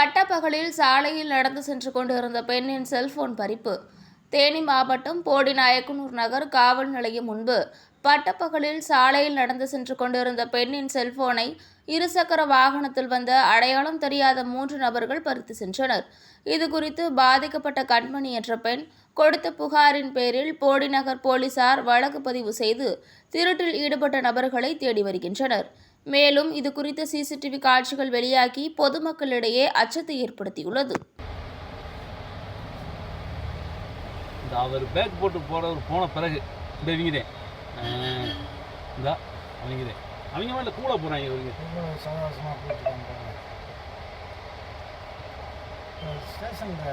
பட்டப்பகலில் சாலையில் நடந்து சென்று கொண்டிருந்த பெண்ணின் செல்போன் பறிப்பு. தேனி மாவட்டம் போடிநாயக்கனூர் நகர் காவல் நிலையம் முன்பு பட்டப்பகலில் சாலையில் நடந்து சென்று கொண்டிருந்த பெண்ணின் செல்போனை இருசக்கர வாகனத்தில் வந்த அடையாளம் தெரியாத மூன்று நபர்கள் பறித்து சென்றனர். இது குறித்து பாதிக்கப்பட்ட கண்மணி என்ற பெண் கொடுத்த புகாரின் பேரில் போடிநகர் போலீசார் வழக்கு பதிவு செய்து திருட்டில் ஈடுபட்ட நபர்களை தேடி வருகின்றனர். மேலும் இது குறித்த சிசிடிவி காட்சிகள் வெளியாகி பொதுமக்களிடையே அச்சத்தை ஏற்படுத்தியுள்ளது. அவர் பேக் போட்டு போகிறவர் போன பிறகு இந்த இவங்கதே இந்த அவங்கதே அவங்க மேலே கூட போகிறாங்க இவங்க. ஸ்டேஷனில்